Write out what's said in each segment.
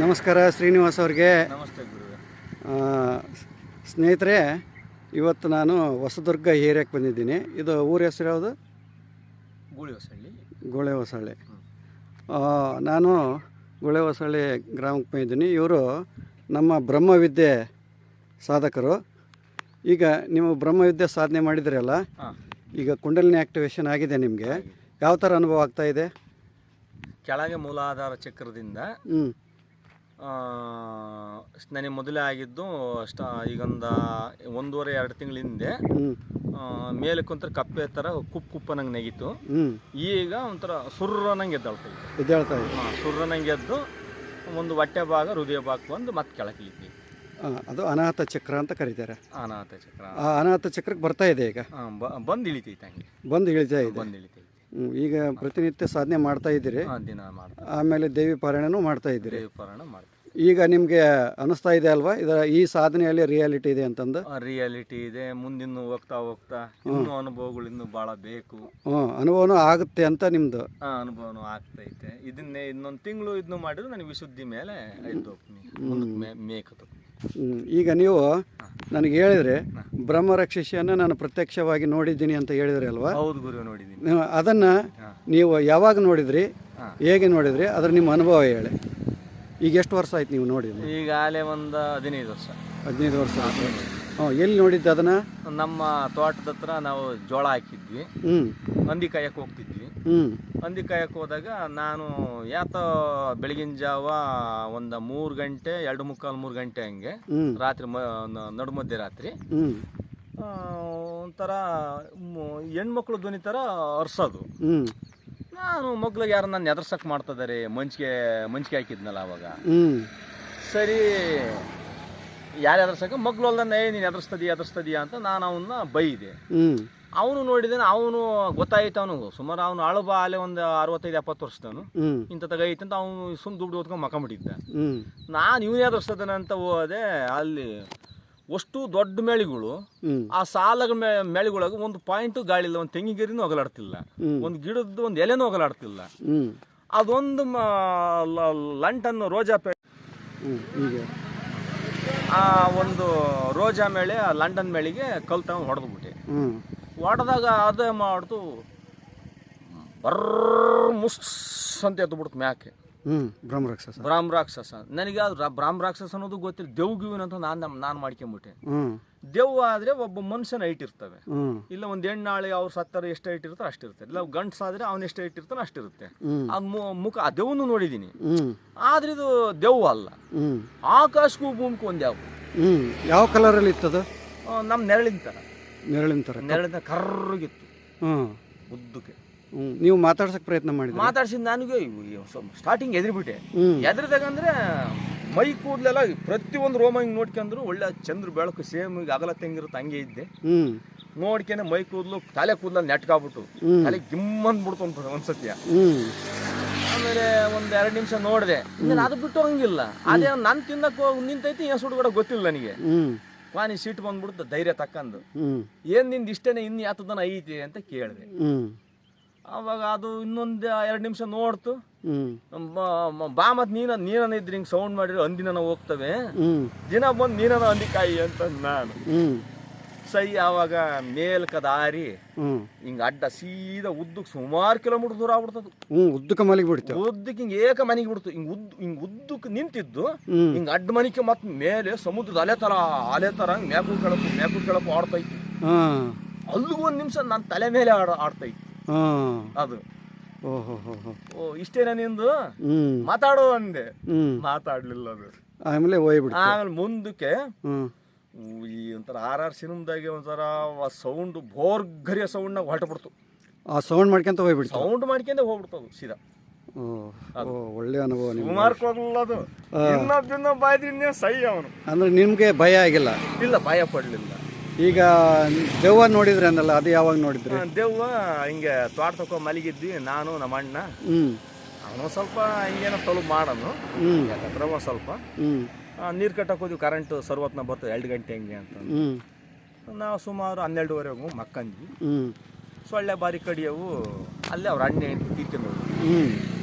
ನಮಸ್ಕಾರ ಶ್ರೀನಿವಾಸ್ ಅವ್ರಿಗೆ. ನಮಸ್ತೆ ಸ್ನೇಹಿತರೆ ಇವತ್ತು ನಾನು ಹೊಸದುರ್ಗ ಏರಿಯಾಕ್ಕೆ ಬಂದಿದ್ದೀನಿ. ಇದು ಊರ ಹೆಸರು ಯಾವುದು? ಗೋಳೆ ಹೊಸಳ್ಳಿ. ನಾನು ಗೋಳೆ ಹೊಸಳ್ಳಿ ಗ್ರಾಮಕ್ಕೆ ಬಂದಿದ್ದೀನಿ. ಇವರು ನಮ್ಮ ಬ್ರಹ್ಮವಿದ್ಯೆ ಸಾಧಕರು. ಈಗ ನೀವು ಬ್ರಹ್ಮವಿದ್ಯೆ ಸಾಧನೆ ಮಾಡಿದ್ರಲ್ಲ ಈಗ ಕುಂಡಲಿನಿ ಆ್ಯಕ್ಟಿವೇಶನ್ ಆಗಿದೆ ನಿಮಗೆ. ಯಾವ ಥರ ಅನುಭವ ಆಗ್ತಾ ಇದೆ? ಕೆಳಗೆ ಮೂಲಾಧಾರ ಚಕ್ರದಿಂದ ನನಗೆ ಮೊದಲೇ ಆಗಿದ್ದು ಅಷ್ಟ ಈಗೊಂದು ಒಂದೂವರೆ ಎರಡು ತಿಂಗಳ ಹಿಂದೆ ಮೇಲೆ ಕುಂತರ ಕಪ್ಪೆ ಥರ ಕುಪ್ ನಂಗೆ ನೆಗಿತು. ಈಗ ಒಂಥರ ಸುರ್ರನಂಗೆ ಎದ್ದಾಳ್ತಾ ಇದೆ. ಹಾಂ ಸುರ್ರನಂಗೆ ಎದ್ದು ಒಂದು ಹೊಟ್ಟೆ ಭಾಗ ಹೃದಯ ಭಾಗ ಬಂದು ಮತ್ತೆ ಕೆಳಕ್ಕೆ ಇದ್ವಿ ಅದು ಅನಾಥ ಚಕ್ರ ಅಂತ ಕರೀತಾರೆ. ಅನಾಥ ಚಕ್ರ. ಆ ಅನಾಥ ಚಕ್ರಕ್ಕೆ ಬರ್ತಾ ಇದೆ ಈಗ? ಹಾಂ ಬಂದು ಇಳಿತೈತೆ ಹಂಗೆ. ಬಂದು ಇಳಿತಾ ಇದೆ. ಬಂದು ಇಳಿತೈತೆ. ಹ್ಮ್, ಈಗ ಪ್ರತಿನಿತ್ಯ ಸಾಧನೆ ಮಾಡ್ತಾ ಇದ್ದೀರಿ. ಹಾಂ ದಿನ ಆಮೇಲೆ ದೇವಿ ಪಾರಾಯಣನೂ ಮಾಡ್ತಾ ಇದ್ದೀರಿ. ದೇವಪಾರಾಯಣ ಮಾಡ್ತಾರೆ ಈಗ ನಿಮಗೆ ಅನಿಸ್ತಾ ಇದೆ ಅಲ್ವಾ? ಇದರ ಈ ಸಾಧನೆಯಲ್ಲಿ ರಿಯಾಲಿಟಿ ಇದೆ ಅಂತಂದು? ರಿಯಾಲಿಟಿ ಇದೆ ಮುಂದಿನ ಹೋಗ್ತಾ ಹೋಗ್ತಾ ಇನ್ನೂ ಅನುಭವಗಳು ಇನ್ನೂ ಭಾಳ ಬೇಕು. ಹ್ಞೂ ಅನುಭವನೂ ಆಗುತ್ತೆ ಅಂತ ನಿಮ್ಮದು ಅನುಭವನೂ ಆಗ್ತೈತೆ. ಇದನ್ನೇ ಇನ್ನೊಂದು ತಿಂಗಳು ಇದನ್ನು ಮಾಡಿದ್ರೆ ನನಗೆ ವಿಶುದ್ಧಿ ಮೇಲೆ ಮೇಕತ್ತು ಈಗ ನೀವು ನನಗೆ ಹೇಳಿದ್ರೆ ಬ್ರಹ್ಮ ರಕ್ಷಿಸಿಯನ್ನು ನಾನು ಪ್ರತ್ಯಕ್ಷವಾಗಿ ನೋಡಿದ್ದೀನಿ ಅಂತ ಹೇಳಿದ್ರಿ ಅಲ್ವಾ? ಹೌದು ಗುರು ನೋಡಿದ್ದೀನಿ. ಅದನ್ನು ನೀವು ಯಾವಾಗ ನೋಡಿದ್ರಿ? ಹೇಗೆ ನೋಡಿದ್ರಿ? ಅದ್ರ ನಿಮ್ಮ ಅನುಭವ ಹೇಳಿ. ಈಗ ಎಷ್ಟು ವರ್ಷ ಆಯ್ತು ನೀವು ನೋಡಿ ಈಗ ಆಲೆ ಒಂದು ಹದಿನೈದು ವರ್ಷ. ಹದಿನೈದು ವರ್ಷ. ಆಯ್ತು ಹ್ಞೂ ಎಲ್ಲಿ ನೋಡಿದ್ದು ಅದನ್ನು? ನಮ್ಮ ತೋಟದ ಹತ್ರ ನಾವು ಜೋಳ ಹಾಕಿದ್ವಿ. ಹ್ಞೂ ಹಂದಿ ಕಾಯಕ್ಕೆ ಹೋಗ್ತಿದ್ವಿ. ಹ್ಞೂ ಹಂದಿ ಕಾಯಕ್ಕೆ ಹೋದಾಗ ನಾನು ಯಾತೋ ಬೆಳಗಿನ ಜಾವ ಒಂದು ಮೂರು ಗಂಟೆ ಎರಡು ಮುಕ್ಕಾಲು ಮೂರು ಗಂಟೆ ಹಂಗೆ ರಾತ್ರಿ ಮ ನಡು ಮಧ್ಯೆ ರಾತ್ರಿ. ಹ್ಞೂ ಆ, ಒಂಥರ ಮ್- ಹೆಣ್ಮಕ್ಳು ಧ್ವನಿ ಥರ ಅರ್ಸೋದು. ಹ್ಞೂ ನಾನು ಮಗ್ಳಿಗೆ ಯಾರನ್ನ ನನ್ನ ಎದರ್ಸಕ್ ಮಾಡ್ತಿದ್ದಾರೆ ಮಂಚಿಗೆ ಮಂಚಿಗೆ ಹಾಕಿದ್ನಲ್ಲ ಅವಾಗ. ಹ್ಮ್. ಸರಿ ಯಾರು ಎದರ್ಸಕ ಮಗ್ಳು ಅಲ್ದನ್ನ ಏ ನೀನು ಎದರ್ಸ್ತದಿ ಎದರ್ಸ್ತದಿ ಅಂತ ನಾನು ಅವನ್ನ ಬೈದೆ. ಹ್ಮ್. ಅವನು ನೋಡಿದ್ದೇನೆ ಅವನು ಗೊತ್ತಾಯ್ತು ಅವನು ಸುಮಾರು ಅವನು ಅಳುಬ ಅಲ್ಲೇ ಒಂದು ಅರವತ್ತೈದು ಎಪ್ಪತ್ತು ವರ್ಷದವನು. ಇಂತ ಇಂಥ ತಗೈತೆ ಅಂತ ಅವನು ಸುಮ್ ದುಡ್ಡು ಓದ್ಕೊಂಡು ಮಕ್ಕ ಬಿಟ್ಟಿದ್ದ ನಾನು ಇವನೇ ಎದುರಿಸ್ತದೇನೆ ಅಂತ ಹೋದೆ ಅಲ್ಲಿ. ಅಷ್ಟು ದೊಡ್ಡ ಮೇಳಿಗಳು ಆ ಸಾಲಗ ಮೇ ಮೇಳಿಗೊಳಗೆ ಒಂದು ಪಾಯಿಂಟ್ ಗಾಳಿ ಇಲ್ಲ ಒಂದು ತೆಂಗಿಗೆರಿನೂ ಹೋಗಲಾಡ್ತಿಲ್ಲ. ಒಂದು ಗಿಡದ ಒಂದು ಎಲೆನೂ ಹೋಗಲಾಡ್ತಿಲ್ಲ ಅದೊಂದು ಲಂಟನ್ನು ಲಂಟನ್ ರೋಜಾ ಪೇ ಆ ಒಂದು ರೋಜಾ ಮೇಳೆ ಆ ಲಂಡನ್ ಮೇಳಿಗೆ ಕಲ್ತ ಹೊಡೆದು ಹೊಡೆದ್ಬಿಟ್ಟೆ ಹೊಡೆದಾಗ ಅದೇ ಮಾಡ್ತು ಬರ್ರ ಮುಸ್ ಅಂತ ಎದ್ದು ಬಿಡ್ತು ಮ್ಯಾಕೆ. ಹ್ಞೂ ಬ್ರಹ್ಮರಾಕ್ಷಸ ಬ್ರಾಹ್ಮ ರಾಕ್ಷಸ. ನನಗೆ ಅದು ರಾ- ಬ್ರಾಹ್ಮ ರಾಕ್ಷಸ ಅನ್ನೋದು ಗೊತ್ತಿಲ್ಲ. ದೇವ್ ಗಿವಿನ ಅಂತ ನಾನು ನಾನು ಮಾಡ್ಕೊಂಬಿಟ್ಟೆ. ಹ್ಞೂ ಆದ್ರೆ ಆದರೆ ಒಬ್ಬ ಮನುಷ್ಯನ ಹೈಟ್ ಇರ್ತವೆ. ಹ್ಞೂ ಇಲ್ಲ ಒಂದು ಹೆಣ್ಣಾಳಿ ಅವ್ರು ಸತ್ತರ ಎಷ್ಟು ಹೈಟ್ ಇರ್ತಾರೆ ಅಷ್ಟಿರುತ್ತೆ ಇಲ್ಲ ಗಂಡ್ಸಾದ್ರೆ ಅವ್ನು ಎಷ್ಟು ಹೈಟ್ ಇರ್ತಾನೆ ಅಷ್ಟಿರುತ್ತೆ ಹ್ಞೂ ಆ ಮು- ಮುಖ ಆ ದೆವ್ವನು ನೋಡಿದ್ದೀನಿ ಹ್ಞೂ ಆದ್ರೆ ಇದು ದೆವ್ವ ಅಲ್ಲ. ಹ್ಞೂ ಆಕಾಶಕ್ಕೂ ಭೂಮಿಗೂ ಒಂದು ಯಾವ ಹ್ಞೂ ಯಾವ ಕಲರಲ್ಲಿ ಇತ್ತದು? ನಮ್ಮ ನೆರಳಿನ ತರ. ನೆರಳಿನ ತರ. ನೆರಳಿನ ಕರ್ರಗಿತ್ತು ಹ್ಮ್. ಉದ್ದಕ್ಕೆ. ನೀವು ಮಾತಾಡ್ಸಕ್ ಪ್ರಯತ್ನ ಮಾಡಿದ್ರಿ? ಮಾತಾಡ್ಸಿದ ನನಗೆ ಸ್ಟಾರ್ಟಿಂಗ್ ಎದ್ರಿಬಿಟ್ಟೆ. ಎದ್ರದಾಗ ಅಂದ್ರೆ ಮೈ ಕೂದಲೆಲ್ಲ ಪ್ರತಿಯೊಂದು ರೋಮ ಹಿಂಗೆ ನೋಡ್ಕೊಂಡ್ರು ಒಳ್ಳೆ ಚಂದ್ರ ಬೆಳಕು ಸೇಮ್ ಈಗ ಅಗಲ ತೆಂಗಿರುತ್ತೆ ಹಂಗೆ ಇದ್ದೆ. ಹ್ಞೂ ನೋಡ್ಕೊಂಡೆ ಮೈ ಕೂದಲು ತಲೆ ಕೂದಲಲ್ಲಿ ನೆಟ್ಕಾಗ್ಬಿಟ್ಟು. ತಲೆ ಗಿಮ್ಮಂದ್ ಬಿಡ್ತು ಅಂತ ಒಂದ್ಸತ್ಯ ಆಮೇಲೆ ಒಂದ್ ಎರಡು ನಿಮಿಷ ನೋಡಿದೆ. ಅದು ಬಿಟ್ಟು ಹಂಗಿಲ್ಲ. ಅದೇ ನಾನು ತಿನ್ನಕ್ ನಿಂತೈತಿ ಏನ್ ಸುಡು ಕೂಡ ಗೊತ್ತಿಲ್ಲ ನನಗೆ. ವಾನಿ ಸೀಟ್ ಬಂದ್ಬಿಡ್ತು ಧೈರ್ಯ ತಕ್ಕಂದು. ಏನ್ನಿಂದ ಇಷ್ಟೇನೆ ಇನ್ ಯಾತದನ ಐತಿ ಅಂತ ಕೇಳಿದೆ. ಅವಾಗ ಅದು ಇನ್ನೊಂದು ಎರಡು ನಿಮಿಷ ನೋಡ್ತು. ಮ- ಬಾ ಮತ್ ನೀನ ನೀನನ ಇದ್ರಿ ಹಿಂಗ್ ಸೌಂಡ್ ಮಾಡಿದ್ರೆ ಅಂದಿನ ಹೋಗ್ತವೆ. ದಿನ ಬಂದು ನೀನನ ಅಂದಿಕಾಯಿ ಅಂತ ನಾನು. ಸೈ ಅವಾಗ ಮೇಲ್ಕ ದಾರಿ ಹಿಂಗ ಅಡ್ಡ ಸೀದಾ ಉದ್ದಕ್ಕೆ ಸುಮಾರು ಕಿಲೋಮೀಟರ್ ದೂರ ಆಗ್ಬಿಡ್ತದು. ಹ್ಞೂ ಉದ್ದಕ್ಕೆ ಮಲಗಿ ಬಿಡ್ತೇವೆ ಉದ್ದಕ್ಕೆ ಹಿಂಗೆ ಏಕ ಮನೆಗೆ ಬಿಡ್ತು. ಹಿಂಗೆ ಉದ್ದ ಹಿಂಗೆ ಉದ್ದಕ್ಕೆ ನಿಂತಿದ್ದು. ಹಿಂಗ ಹಿಂಗೆ ಅಡ್ಡ ಮನಿಕೆ ಮತ್ ಮೇಲೆ ಸಮುದ್ರದ ಅಲೆ ತರ ಅಲೆ ತರ ಹಿಂಗೆ ಮೇಕು ಕೆಳಕು ಮೇಕು ಕೆಳಕು ಆಡ್ತೈತಿ. ಹಾಂ. ಅಲ್ಲಿಗೂ ಒಂದು ನಿಮಿಷ ನನ್ನ ತಲೆ ಮೇಲೆ ಆಡ ಆಡ್ತೈತಿ. ಅದು. ಓಹೋ ಓ ಇಷ್ಟೇನ ನಿಂದು? ಹ್ಞೂ ಮಾತಾಡು ಅಂದೆ. ಹ್ಞೂ ಮಾತಾಡ್ಲಿಲ್ಲ ಅದು. ಆಮೇಲೆ ಹೋಯ್ಬಿಡ್ತು. ಆಮೇಲೆ ಮುಂದಕ್ಕೆ ಈ ಒಂಥರ ಆರ್ ಆರ್ ಸಿನಿಮಾದಾಗೆ ಒಂಥರ ಸೌಂಡ್ ಭೋರ್ಗರಿಯ ಸೌಂಡ್ನಾಗ ಹೊರಟಬಿಡ್ತು ಆ ಸೌಂಡ್ ಮಾಡ್ಕೊಂತ ಹೋಗ್ಬಿಡ್ತು ಸೌಂಡ್ ಮಾಡ್ಕೊಂಡೆ ಹೋಗ್ಬಿಡ್ತದು ಸೀದಾ. ಓ ಓ ಒಳ್ಳೆ ಅನುಭವ ಹೋಗಲ್ಲ ಅದು. ಇನ್ನೊಬ್ಬ ಸೈ ಅವನು. ಅಂದ್ರೆ ನಿಮಗೆ ಭಯ ಆಗಿಲ್ಲ? ಇಲ್ಲ ಭಯ ಪಡ್ಲಿಲ್ಲ. ಈಗ ದೆವ್ವ ನೋಡಿದ್ರೆ ಅಂದಲ್ಲ ಅದು ಯಾವಾಗ ನೋಡಿದ್ರಿ? ದೆವ್ವ ಹಿಂಗೆ ತೋಟ ತಕೊ ಮಲಗಿದ್ವಿ ನಾನು ನಮ್ಮ ಅಣ್ಣ. ಹ್ಞೂ ಅವನು ಸ್ವಲ್ಪ ಹಿಂಗೇನೋ ತಲುಪ್ ಮಾಡೋನು. ಯಾಕಂದ್ರೆ ಸ್ವಲ್ಪ. ಹ್ಞೂ ನೀರು ಕಟ್ಟಕ್ಕೆ ಹೋದ್ವಿ ಕರೆಂಟ್ ಸರ್ವತ್ನ ಬರ್ತದೆ ಎರಡು ಗಂಟೆ ಹಂಗೆ ಅಂತ. ಹ್ಮ್. ನಾವು ಸುಮಾರು ಹನ್ನೆರಡುವರೆಗೂ ಮಕ್ಕಂದ್ವಿ. ಹ್ಞೂ ಸೊಳ್ಳೆ ಬಾರಿ ಕಡಿಯವು ಅಲ್ಲೇ ಅವ್ರ ಅಣ್ಣ ಹೆಂಡತಿ ತೀರ್ಕೊಂಡು ಹ್ಞೂ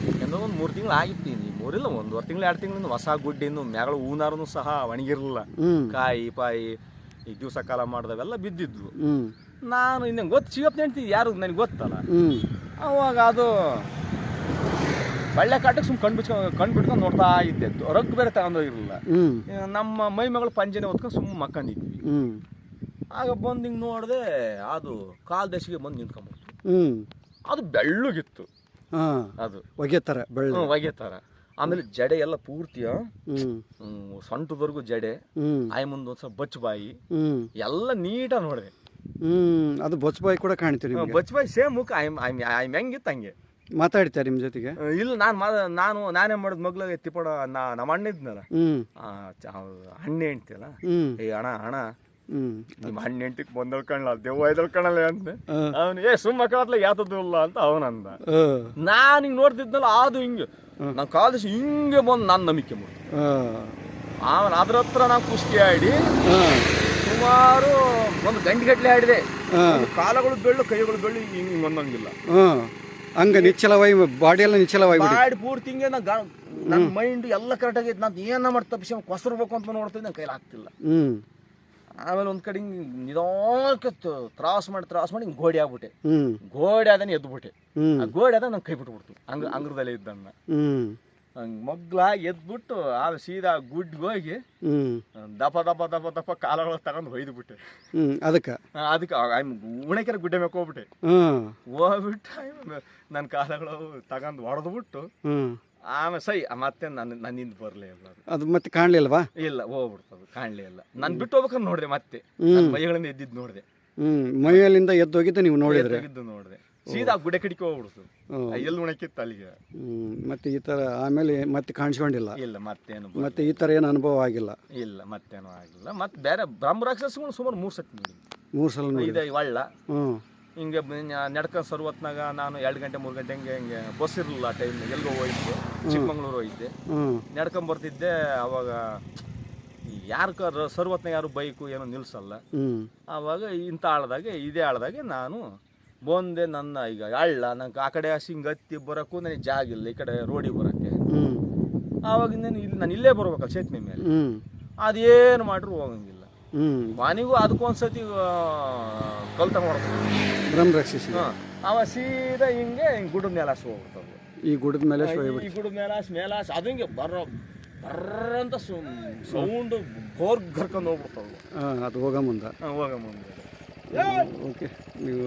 ಯಾಕಂದ್ರೆ ಒಂದು ಮೂರು ತಿಂಗಳು ಆಗಿತ್ತು ಈ ಮೂರಿಲ್ಲ ಒಂದುವರೆ ತಿಂಗಳು ಎರಡು ತಿಂಗಳಿಂದ ಹೊಸ ಗುಡ್ಡಿನ ಮ್ಯಾಗಳು ಹೂನಾರನು ಸಹ ಒಣಗಿರಲಿಲ್ಲ. ಕಾಯಿ ಪಾಯಿ ಈ ದಿವಸ ಕಾಲ ಮಾಡಿದವೆಲ್ಲ ಬಿದ್ದಿದ್ವು. ನಾನು ಇನ್ನೊಂದು ಗೊತ್ತು ಶಿವಪ್ಪ ಹೆಂಡ್ತಿ ಯಾರು ನನಗೆ ಗೊತ್ತಲ್ಲ. ಅವಾಗ ಅದು ಬಳ್ಳೆ ಕಾಟಕ್ಕೆ ಸುಮ್ಮನೆ ಕಂಡು ಬಿಚ್ಕೊಂಡು ಕಣ್ಣು ಬಿಟ್ಕೊಂಡು ನೋಡ್ತಾ ಇದ್ದೆ. ರಗ್ ಬೇರೆ ತಗೊಂಡೋಗಿರಲಿಲ್ಲ ನಮ್ಮ ಮೈ ಮಗಳು ಪಂಜನೆ ಹೊತ್ಕೊಂಡು ಸುಮ್ಮನೆ ಮಕ್ಕಂದಿದ್ವಿ ಆಗ ಬಂದು ಹಿಂಗೆ ನೋಡಿದೆ ಅದು ಕಾಲ್ ದೇಶಿಗೆ ಬಂದು ನಿಂತ್ಕೊಂಬಿಡ್ತು ಅದು ಬೆಳ್ಳಗಿತ್ತು. ಅದು. ಒಗೆತಾರ ಬೆಳ್ಳ. ಒಗೆತಾರ ಒಗೆ ಥರ ಆಮೇಲೆ ಜಡೆ ಎಲ್ಲ ಪೂರ್ತಿಯ ಸೊಂಟದವರೆಗೂ ಜಡೆ ಆಯ್ ಮುಂದೆ ಒಂದು ಸ್ವಲ್ಪ ಬಚ್ಚ ಬಾಯಿ ಎಲ್ಲ ನೀಟಾಗಿ ನೋಡಿದೆ. ಹ್ಮ್ ಅದು ಬೊಚ್ಚಬಾಯಿ ಕೂಡ ಕಾಣ್ತೀವಿ ನಿಮಗೆ? ಬಚ್ಚ ಬಾಯಿ ಸೇಮ್ ಮುಖ ಐ ಆಯ್ ಐ ಹೆಂಗಿತ್ತು ಹಂಗೆ ಮಾತಾಡ್ತಾರೆ ನಿಮ್ಮ ಜೊತೆಗೆ. ಇಲ್ಲ ನಾನು ನಾನು ನಾನೇ ಮಾಡಿದ ಮಗ್ಲ ತಿಪ್ಪಡ ನಾ ನಮ್ಮ ಅಣ್ಣ ಇದ್ನಲ್ಲ. ಹಣ್ಣೆ ಹೇಳ್ತಿಯಲ್ಲ ಏ ಅಣ್ಣ ಅಣ್ಣ ನಿಮ್ಮ ಹೆಂಡ್ತಿಗೆ ಬಂದಳ್ಕಣ್ಣ ದೆವ್ವ ಎದಳ್ಕಣಲ್ಲ ಅಂತ ಅವನು ಏ ಸುಮ್ಮ ಕಳತ್ಲ ಯಾತದ್ದು ಇಲ್ಲ ಅಂತ ಅವನಂದ ಅಂದ. ನಾನು ಹಿಂಗೆ ನೋಡ್ತಿದ್ನಲ್ಲ ಅದು ಹಿಂಗೆ. ನಾನು ಕಾಲದಷ್ಟು ಹಿಂಗೆ ಬಂದು ನಾನು ನಂಬಿಕೆ ಮಾಡ್ತ. ಹಾಂ. ಅವನ ಅದ್ರ ಹತ್ರ ನಾನು ಕುಸ್ತಿ ಆಡಿ ಸುಮಾರು ಒಂದು ಗಂಟೆಗಟ್ಟಲೆ ಆಡಿದೆ. ಕಾಲಗಳು ಬೆಳ್ಳು ಕೈಗಳು ಬೆಳ್ಳು ಹಿಂಗೆ ಬಂದಂಗಿಲ್ಲ. ಹಂಗ ನಿಚ್ಚಲವಾಗಿ ಬಾಡಿ ಎಲ್ಲ ನಿಚ್ಚಲವಾಗಿ ಬಾಡಿ ಪೂರ್ತಿ ಹಿಂಗೆ ನಾ ನನ್ನ ಮೈಂಡ್ ಎಲ್ಲ ಕರೆಕ್ಟ್ ಆಗೈತೆ. ನಾನು ಏನ ಮಾಡಿ ತಪ್ಪಿಸಿ ಕೊಸರ್ಬೇಕು ಅಂತ ನೋಡ್ತಿದ್ದೆ ನನ್ನ ಕೈಲಿ ಆಗ್ತಿಲ್ಲ. ಹ್ಞೂ ಆಮೇಲೆ ಒಂದು ಕಡೆ ಹಿಂಗೆ ನಿಧಾನಕ್ಕೆ ತ್ರಾಸ್ ಮಾಡಿ ತ್ರಾಸ್ ಮಾಡಿ ಹಿಂಗೆ ಗೋಡೆ ಆಗ್ಬಿಟ್ಟೆ. ಗೋಡೆ ಆದನೆ ಎದ್ಬಿಟ್ಟೆ. ಆ ಗೋಡೆ ಅದನ್ನ ನಂಗೆ ಕೈ ಬಿಟ್ಬಿಡ್ತು ಅಂಗ ಅಂಗ್ರದಲ್ಲೇ ಇದ್ದನ್ನ ಹಂಗೆ ಮಗ್ಲ ಎದ್ಬಿಟ್ಟು ಆ ಸೀದಾ ಗುಡ್ಗೆ ಹೋಗಿ ದಪ ದಪ ದಪ ದಪ ಕಾಲಗಳು ತಗೊಂಡು ಹೊಯ್ದು ಬಿಟ್ಟೆ ಅದಕ್ಕೆ? ಅದಕ್ಕೆ ಉಣಕೆರೆ ಗುಡ್ಡೆ ಮೇಲೆ ಹೋಗ್ಬಿಟ್ಟೆ. ಹೋಗ್ಬಿಟ್ಟು ನನ್ನ ಕಾಲಗಳು ತಗೊಂಡು ಹೊಡೆದ್ಬಿಟ್ಟು ಆಮೇಲೆ ಸೈ ಮತ್ತೆ ನನ್ನ ನನ್ನಿಂದ ಬರಲೇ ಇಲ್ಲ ಅದು. ಅದು ಮತ್ತೆ ಕಾಣಲಿಲ್ವಾ ಇಲ್ಲ ಹೋಗ್ಬಿಡ್ತದೆ ಕಾಣಲೇ ಇಲ್ಲ. ನಾನು ಬಿಟ್ಟು ಹೋಗ್ಬೇಕಂತ ನೋಡಿದೆ ಮತ್ತೆ. ನನ್ನ ಮೈಗಳಿಂದ ಎದ್ದಿದ್ದು ನೋಡಿದೆ. ಹ್ಞೂ ಮೈಯಲ್ಲಿಂದ ಎದ್ದು ಹೋಗಿದ್ದು ನೀವು ನೋಡಿದ್ರೆ. ಎದ್ದು ನೋಡಿದೆ. ಸೀದಾ ಗುಡೆ ಕಡಿಕೆ ಹೋಗ್ಬಿಡ್ತು. ಎಲ್ಲಿ ಉಣಕ್ಕಿತ್ತು ಅಲ್ಲಿಗೆ? ಹ್ಞೂ ಮತ್ತೆ ಈ ಥರ ಆಮೇಲೆ ಮತ್ತೆ ಕಾಣಿಸ್ಕೊಂಡಿಲ್ಲ. ಇಲ್ಲ ಮತ್ತೇನು ಬ- ಮತ್ತೆ ಈ ಥರ ಏನು ಅನುಭವ ಆಗಿಲ್ಲ. ಇಲ್ಲ ಮತ್ತೇನು ಆಗಿಲ್ಲ. ಮತ್ತೆ ಬೇರೆ ಬ್ರಹ್ಮ ರಾಕ್ಷಸಗಳು ಸುಮಾರು ಮೂರು ಸತಿ ನೋಡಿ ಮೂರು ಸಲ ನೋಡಿ ಇದೆ ಒಳ್ಳ ಹ್ಞೂ ಹಿಂಗೆ ನಡ್ಕ ಸರ್ವತ್ನಾಗ ನಾನು ಎರಡು ಗಂಟೆ ಮೂರು ಗಂಟೆ ಹಿಂಗೆ ಹಿಂಗೆ ಬಸ್ ಇರಲಿಲ್ಲ ಆ ಟೈಮ್ ಎಲ್ಗೋ ಹೋಗಿದ್ದೆ ಚಿಕ್ಕಮಂಗ್ಳೂರು ಹೋಗಿದ್ದೆ ನಡ್ಕೊಂಬರ್ತಿದ್ದೆ ನಡ್ಕೊಂಡ್ ಬರ್ತಿದ್ದೆ ಅವಾಗ ಯಾರು ಸರ್ವತ್ನ ಸರ್ವತ್ನಾಗ ಯಾರು ಬೈಕು ಏನೋ ನಿಲ್ಸಲ್ಲ. ಅವಾಗ ಆವಾಗ ಇಂಥ ಆಳ್ದಾಗೆ ಇದೇ ಆಳ್ದಾಗೆ ನಾನು ಬಂದೆ ನನ್ನ ಈಗ ಅಳ್ಳ ನಂಗೆ ಆ ಕಡೆ ಹಿಂಗೆ ಹತ್ತಿ ಬರೋಕ್ಕೂ ನನಗೆ ಜಾಗ ಇಲ್ಲ ಈ ಕಡೆ ರೋಡಿಗೆ ಬರೋಕ್ಕೆ. ಆವಾಗಿಂದ ಆವಾಗ ನಾನು ಇಲ್ಲಿ ನಾನು ಇಲ್ಲೇ ಬರ್ಬೇಕಲ್ಲ ಚೇತನೆ ಮೇಲೆ. ಅದೇನು ಮಾಡ್ರು ಹೋಗಂಗಿಲ್ಲ. ಹ್ಞೂ ಅದಕ್ಕೂ ಒಂದ್ಸತಿ ಕಲ್ತ ಬ್ರಹ್ಮ ರಕ್ಷಿಸಿ. ಹಾಂ. ಅವ ಸೀದಾ ಹಿಂಗೆ ಹಿಂಗೆ ಗುಡ್ಡ ಮೇಲಾಸಿ ಹೋಗ್ಬಿಡ್ತಾವ ಈ ಗುಡ್ಡದ ಮೇಲೆ ಈ ಗುಡ್ಡ ಮೇಲೆ ಮೇಲಾಸಿ ಅದು ಹಿಂಗೆ ಬರೋ ಬರ್ರಂತ ಸೌಂಡ್ ಗೋರ್ ಗರ್ಕೊಂಡು ಹೋಗ್ಬಿಡ್ತಾವೆ ಹಾಂ ಅದು ಹೋಗ ಮುಂದೆ. ಹೋಗ ಮುಂದೆ. ಓಕೆ. ನೀವು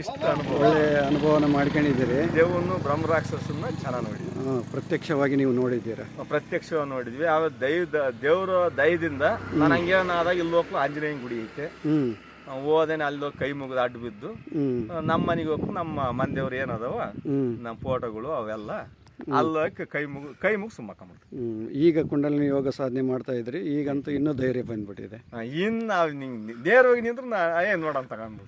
ಇಷ್ಟ ಅನುಭವ. ಒಳ್ಳೆ ಅನುಭವನ ಮಾಡ್ಕೊಂಡಿದ್ದೀರಿ. ದೇವನ್ನು ಬ್ರಹ್ಮ ರಾಕ್ಷಸನ್ನ ಚೆನ್ನಾಗಿ ನೋಡಿದ್ವಿ. ಹಾಂ ಪ್ರತ್ಯಕ್ಷವಾಗಿ ನೀವು ನೋಡಿದ್ದೀರಾ? ಪ್ರತ್ಯಕ್ಷವಾಗಿ ನೋಡಿದ್ವಿ. ಆ ದೈವ ದೇವರ ದಯದಿಂದ ನಾನು ಹಂಗೇನಾದಾಗ ಇಲ್ಲಿ ಹೋಗ್ಲು ಆಂಜನೇಯನ ಗುಡಿ ಐತೆ. ಹ್ಞೂ ಹೋದೇನೆ ಅಲ್ಲಿ ಹೋಗಿ ಕೈ ಮುಗಿದು ಅಡ್ಡ ಬಿದ್ದು ನಮ್ಮ ಮನೆಗೆ ಹೋಗಿ ನಮ್ಮ ಮಂದಿಯವ್ರು ಏನದವ ನಮ್ಮ ಫೋಟೋಗಳು ಅವೆಲ್ಲ. ಅಲ್ಲಿ ಹೋಗಿ ಕೈ ಮುಗು ಕೈ ಮುಗಿ ಹ್ಞೂ ಈಗ ಕುಂಡಲಿನಿ ಯೋಗ ಸಾಧನೆ ಮಾಡ್ತಾ ಇದ್ರಿ ಈಗಂತೂ ಇನ್ನೂ ಧೈರ್ಯ ಬಂದ್ಬಿಟ್ಟಿದೆ. ಇನ್ನು ನಾವು ನಿಂಗೆ ನೇರವಾಗಿ ನಿಂತ್ರು ನಾ ಏನು ನೋಡೋಣ ತಗೊಂಡು?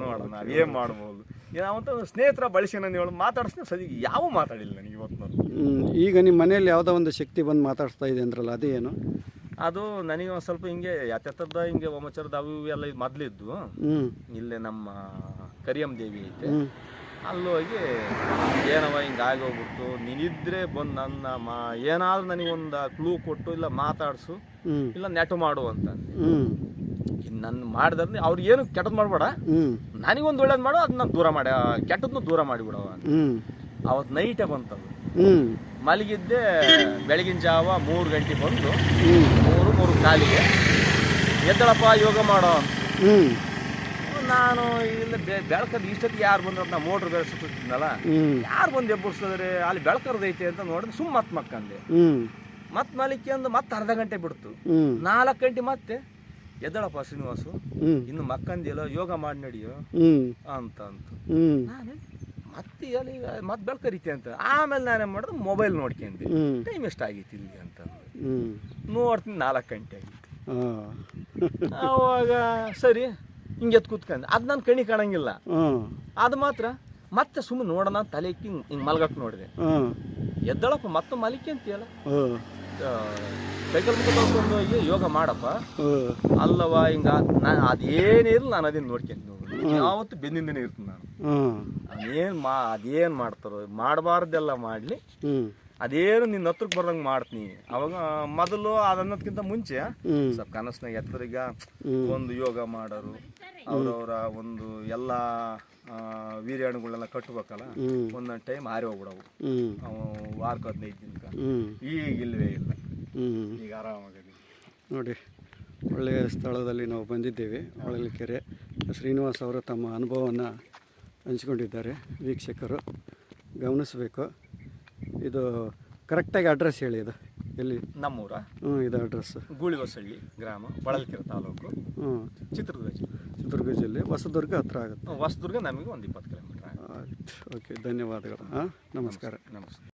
ನೋಡೋಣ ನಾವು ಏನು ಮಾಡ್ಬೋದು? ಏನಂತ ಸ್ನೇಹಿತರ ಬಳಸಿ ನಾನು ಹೇಳು ಮಾತಾಡಿಸ್ತೀನಿ ಸರಿ ಯಾವ ಮಾತಾಡಿಲ್ಲ ನನಗೆ ಇವತ್ತು ನಾನು ಹ್ಮ್. ಈಗ ನಿಮ್ಮ ಮನೆಯಲ್ಲಿ ಯಾವುದೋ ಒಂದು ಶಕ್ತಿ ಬಂದು ಮಾತಾಡ್ತಾ ಇದೆ ಅಂದ್ರಲ್ಲ ಅದೇನು ಅದು ನನಗೆ ಒಂದು ಸ್ವಲ್ಪ ಹಿಂಗೆ ಯಾತ್ಯರ್ಥದ ಹಿಂಗೆ ಒಮಚರದ ಅವು ಇವು ಎಲ್ಲ ಮೊದಲಿದ್ದು. ಹ್ಞೂ ಇಲ್ಲೇ ನಮ್ಮ ಕರಿಯಮ್ಮ ದೇವಿ ಐತೆ. ಹ್ಞೂ ಅಲ್ಲಿ ಹೋಗಿ ಏನವ ಹಿಂಗೆ ಆಗೋಗ್ಬಿಡ್ತು? ನೀನಿದ್ರೆ ಬಂದು ನನ್ನ ಮಾ ಏನಾದ್ರೂ ನನಗೊಂದು ಕ್ಲೂ ಕೊಟ್ಟು ಇಲ್ಲ ಮಾತಾಡಿಸು ಇಲ್ಲ ನೆಟ್ಟು ಮಾಡು ಅಂತ ನನ್ನ ಮಾಡಿದ್ರೆ ಅವ್ರಿಗೆ ಏನು ಕೆಟ್ಟದ್ದು ಮಾಡಬೇಡ. ನನಗೊಂದು ಒಳ್ಳೇದು ಮಾಡು ಅದನ್ನ ದೂರ ಮಾಡಿ. ಕೆಟ್ಟದ್ನು ದೂರ ಮಾಡಿಬಿಡವ ಅವತ್ತು ನೈಟೇ ಬಂತದು. ಮಲಗಿದ್ದೆ ಬೆಳಗಿನ ಜಾವ ಮೂರು ಗಂಟೆ ಬಂದು ಮೂರು ಮೂರು ಕಾಲಿಗೆ ಎದ್ದಳಪ್ಪ ಯೋಗ ಮಾಡೋ ನಾನು ಇಲ್ಲ ಬೆಳಕದ ಇಷ್ಟೊತ್ತಿಗೆ ಯಾರು ಬಂದ್ರೆ ನಾ ಮೋಟ್ರ್ ಬೇರೆ ಸುತ್ತಿದ್ನಲ್ಲ ಯಾರು ಬಂದು ಎಬ್ಬರ್ಸಿದ್ರೆ ಅಲ್ಲಿ ಬೆಳಕರ್ದೈತೆ ಅಂತ ನೋಡಿದ್ರೆ ಸುಮ್ಮ ಮತ್ತೆ ಮಕ್ಕಂದೆ. ಮತ್ ಮಲಿಕೆ ಅಂದು ಮತ್ತೆ ಅರ್ಧ ಗಂಟೆ ಬಿಡ್ತು. ನಾಲ್ಕು ಗಂಟೆ ಮತ್ತೆ ಎದ್ದಳಪ್ಪ ಶ್ರೀನಿವಾಸು ಇನ್ನು ಮಕ್ಕಂದಿಲ್ಲ ಯೋಗ ಮಾಡಿ ನಡಿಯೋ ಅಂತ ಅಂತ. ನಾನು ಮತ್ತೆ ಎಲ್ಲಿ ಮತ್ತೆ ಬೆಳಕರಿತೆ ಅಂತ. ಆಮೇಲೆ ನಾನೇನು ಮಾಡಿದೆ ಮೊಬೈಲ್ ನೋಡ್ಕೊಂಡೆ ಟೈಮ್ ಟೈಮ್ ಎಷ್ಟಾಗೈತಿ ಇಲ್ಲಿ ಅಂತ ನೋಡ್ತೀನಿ ನಾಲ್ಕು ಗಂಟೆ ಆಗಿತ್ತು ಅವಾಗ ಆವಾಗ ಸರಿ ಹಿಂಗೆ ಎತ್ ಕೂತ್ಕೊಂಡೆ. ಅದು ನನ್ನ ಕಣಿ ಕಾಣಂಗಿಲ್ಲ. ಅದು ಮಾತ್ರ ಮತ್ತೆ ಸುಮ್ಮನೆ ನೋಡೋಣ ಅಂತ ತಲೆ ಇಕ್ಕಿ ಹಿಂಗೆ ಮಲ್ಗಕ್ ನೋಡಿದೆ. ಎದ್ದಳಪ್ಪ ಮತ್ತೆ ಮಲಿಕೆ ಅಂತೀಯಲ್ಲ ಹೇಳ. ಸೈಕಲ್ ಮುಖ ಹೋಗಿ ಯೋಗ ಮಾಡಪ್ಪ. ಅಲ್ಲವ ಹಿಂಗ ನಾನು ಅದೇನೇ ಇರಲಿ ನಾನು ಅದನ್ನ ನೋಡ್ಕೊಂತ ಯಾವತ್ತು ಬೆನ್ನಿಂದನೇ ಇರ್ತೀನಿ ನಾನು. ಅದೇನ್ ಮಾ ಅದೇನು ಮಾಡ್ತಾರೋ ಮಾಡಬಾರ್ದೆಲ್ಲ ಮಾಡಲಿ. ಅದೇನು ನಿನ್ನ ಹತ್ರಕ್ಕೆ ಬರ್ದಂಗೆ ಮಾಡ್ತೀನಿ ಅವಾಗ ಮೊದಲು ಅದನ್ನೋದಕ್ಕಿಂತ ಮುಂಚೆ ಸ್ವಲ್ಪ ಕನಸ್ನಾಗ ಎತ್ತರಿಗ ಒಂದು ಯೋಗ ಮಾಡೋರು ಅವರವರ ಒಂದು ಎಲ್ಲ ವೀರ್ಯಾಣುಗಳನ್ನೆಲ್ಲ ಕಟ್ಟಬೇಕಲ್ಲ ಒಂದೊಂದು ಟೈಮ್ ಹಾರಿ ಹೋಗ್ಬಿಡವು. ವಾರಕ್ಕೆ ಹದಿನೈದು ದಿನಕ್ಕೆ. ಈಗ ಇಲ್ಲವೇ ಇಲ್ಲ. ಹ್ಞೂ ಈಗ ಆರಾಮಾಗಿದೆ ನೋಡಿ ಒಳ್ಳೆಯ ಸ್ಥಳದಲ್ಲಿ ನಾವು ಬಂದಿದ್ದೇವೆ ಹೊಳಲಿಕೆರೆ. ಶ್ರೀನಿವಾಸ್ ಅವರು ತಮ್ಮ ಅನುಭವವನ್ನು ಹಂಚಿಕೊಂಡಿದ್ದಾರೆ. ವೀಕ್ಷಕರು ಗಮನಿಸಬೇಕು. ಇದು ಕರೆಕ್ಟಾಗಿ ಅಡ್ರೆಸ್ ಹೇಳಿ ಇದು. ಎಲ್ಲಿ? ನಮ್ಮೂರ. ಹ್ಞೂ ಇದು ಅಡ್ರೆಸ್ ಗೂಳಿವಸಳ್ಳಿ ಗ್ರಾಮ ಬಳಲ್ಕೆರೆ ತಾಲೂಕು ಹ್ಞೂ ಚಿತ್ರದುರ್ಗ ಜಿಲ್ಲೆ. ಚಿತ್ರದುರ್ಗ ಜಿಲ್ಲೆ. ಹೊಸದುರ್ಗ ಹತ್ರ ಆಗುತ್ತೆ. ಹೊಸದುರ್ಗ ನಮಗೆ ಒಂದು ಇಪ್ಪತ್ತು ಕಿಲೋಮೀಟರ್ ಆಗುತ್ತೆ. ಓಕೆ ಧನ್ಯವಾದಗಳು. ಹಾಂ ನಮಸ್ಕಾರ. ನಮಸ್ಕಾರ